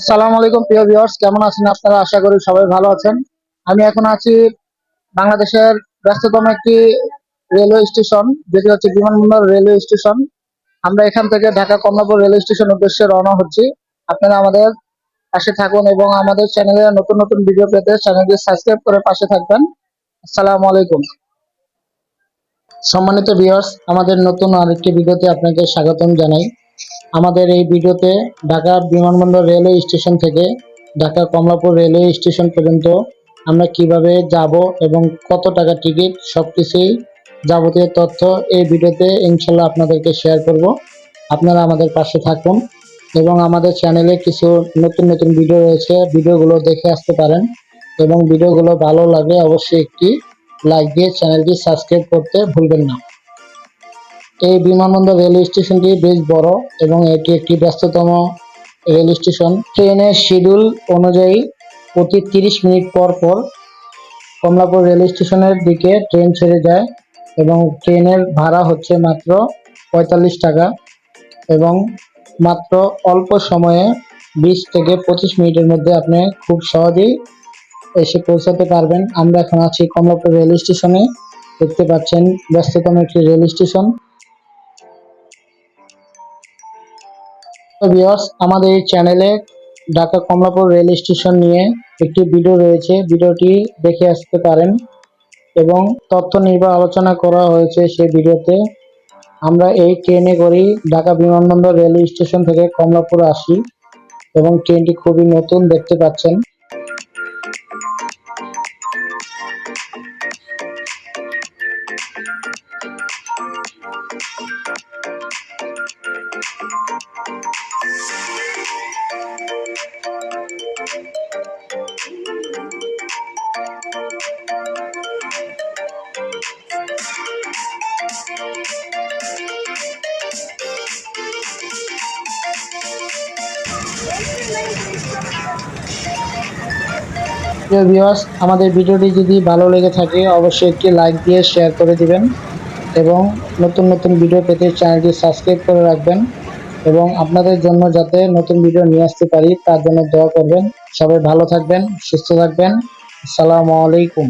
আসসালামু আলাইকুম, প্রিয় ভিউয়ার্স কেমন আছেন আপনারা? আশা করি সবাই ভালো আছেন। আমি এখন আছি বাংলাদেশের ব্যস্ততম একটি রেলওয়ে স্টেশন যেটি হচ্ছে বিমানবন্দর রেলওয়ে স্টেশন আমরা এখান থেকে ঢাকা কমলাপুর রেলওয়ে স্টেশন উদ্দেশ্যে রওনা হচ্ছি। আপনারা আমাদের পাশে থাকুন এবং আমাদের চ্যানেলে নতুন নতুন ভিডিও পেতে চ্যানেলটি সাবস্ক্রাইব করে পাশে থাকবেন। আসসালামু আলাইকুম। সম্মানিত ভিউয়ার্স আমাদের নতুন আরেকটি ভিডিওতে আপনাকে স্বাগতম জানাই। আমাদের এই ভিডিওতে ঢাকা বিমানবন্দর রেলওয়ে স্টেশন থেকে ঢাকা কমলাপুর রেলওয়ে স্টেশন পর্যন্ত আমরা কীভাবে যাব এবং কত টাকা টিকিট সব কিছুই যাবতীয় তথ্য এই ভিডিওতে ইনশাল্লাহ আপনাদেরকে শেয়ার করব। আপনারা আমাদের পাশে থাকুন এবং আমাদের চ্যানেলে কিছু নতুন নতুন ভিডিও রয়েছে, ভিডিওগুলো দেখে আসতে পারেন এবং ভিডিওগুলো ভালো লাগে অবশ্যই একটি লাইক দিয়ে চ্যানেলটি সাবস্ক্রাইব করতে ভুলবেন না। এই বিমানবন্দর রেলওয়ে স্টেশনটি বেশ বড় এবং এটি একটি ব্যস্ততম রেল স্টেশন। ট্রেনের শিডিউল অনুযায়ী প্রতি তিরিশ মিনিট পর পর কমলাপুর রেল স্টেশনের দিকে ট্রেন ছেড়ে যায় এবং ট্রেনের ভাড়া হচ্ছে মাত্র পঁয়তাল্লিশ টাকা এবং মাত্র অল্প সময়ে বিশ থেকে পঁচিশ মিনিটের মধ্যে আপনি খুব সহজেই এসে পৌঁছাতে পারবেন। আমরা এখন আছি কমলাপুর রেল স্টেশনে। দেখতে পাচ্ছেন, ব্যস্ততম একটি রেল স্টেশন। ভিউয়ার্স আমাদের এই চ্যানেলে ঢাকা কমলাপুর রেল স্টেশন নিয়ে একটি ভিডিও রয়েছে। ভিডিওটি দেখে আসতে পারেন এবং তথ্য নির্ভর আলোচনা করা হয়েছে সেই ভিডিওতে আমরা এই ট্রেনে করি ঢাকা বিমানবন্দর রেলওয়ে স্টেশন থেকে কমলাপুর আসি এবং ট্রেনটি খুবই নতুন দেখতে পাচ্ছেন। প্রিয় ভিউয়ার্স আমাদের ভিডিওটি যদি ভালো লেগে থাকে, অবশ্যই একটি লাইক দিয়ে শেয়ার করে দিবেন এবং নতুন নতুন ভিডিও পেতে চ্যানেলটি সাবস্ক্রাইব করে রাখবেন এবং আপনাদের জন্য যাতে নতুন ভিডিও নিয়ে আসতে পারি, তার জন্য দোয়া করবেন। সবাই ভালো থাকবেন, সুস্থ থাকবেন। আসসালামু আলাইকুম।